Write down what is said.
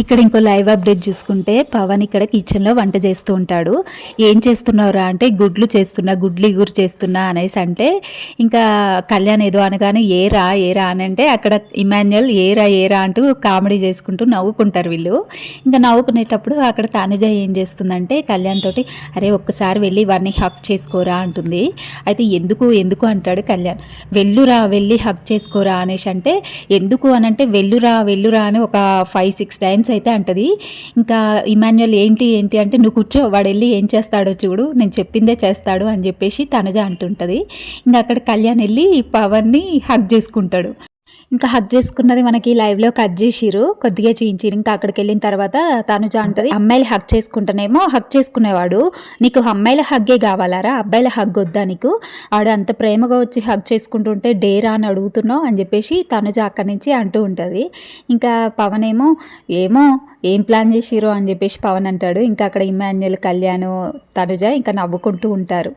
ఇక్కడ ఇంకో live update చూసుకుంటే పవన్ ఇక్కడ కిచెన్లో వంట చేస్తూ ఉంటాడు. ఏం చేస్తున్నావురా అంటే గుడ్లు చేస్తున్నా గుడ్లు ఇగురు చేస్తున్నా అనేసి అంటే ఇంకా కళ్యాణ్ ఏదో అనగానే ఏరా ఏరా అని అంటే అక్కడ ఇమాన్యుయల్ ఏరా ఏరా అంటూ కామెడీ చేసుకుంటూ నవ్వుకుంటారు వీళ్ళు. ఇంకా నవ్వుకునేటప్పుడు అక్కడ తానేజా ఏం చేస్తుందంటే కళ్యాణ్ తోటి అరే ఒక్కసారి వెళ్ళి వారిని హక్ చేసుకోరా అంటుంది. అయితే ఎందుకు ఎందుకు అంటాడు కళ్యాణ్. వెళ్ళురా వెళ్ళి హక్ చేసుకోరా అనేసి అంటే ఎందుకు అని అంటే వెళ్ళురా వెళ్ళురా అని ఒక ఫైవ్ సిక్స్ టైమ్స్ అయితే అంటది. ఇంకా ఇమాన్యుయల్ ఏంటి ఏంటి అంటే నువ్వు కూర్చో వాడు వెళ్ళి ఏం చేస్తాడో చూడు నేను చెప్పిందే చేస్తాడు అని చెప్పేసి తనుజ అంటుంటుంది. ఇంకా అక్కడ కళ్యాణ్ వెళ్ళి పవర్ని హక్ చేసుకుంటాడు. ఇంకా హక్ చేసుకున్నది మనకి లైవ్లో కట్ చేసిరు కొద్దిగా చేయించిరు ఇంకా అక్కడికి వెళ్ళిన తర్వాత తనుజ అంటది అమ్మాయిలు హక్ చేసుకుంటేనేమో హక్ చేసుకునేవాడు. నీకు అమ్మాయిల హగ్గే కావాలారా? అబ్బాయిల హగ్ వద్దా నీకు? ఆడు అంత ప్రేమగా వచ్చి హగ్ చేసుకుంటుంటే డేరా అని అడుగుతున్నావు అని చెప్పేసి తనుజ అక్కడి నుంచి అంటూ ఉంటుంది. ఇంకా పవన్ ఏమో ఏమో ఏం ప్లాన్ చేసిరో అని చెప్పేసి పవన్ అంటాడు. ఇంకా అక్కడ ఇమాన్యుల్ కళ్యాణ్ తనుజ ఇంకా నవ్వుకుంటూ ఉంటారు.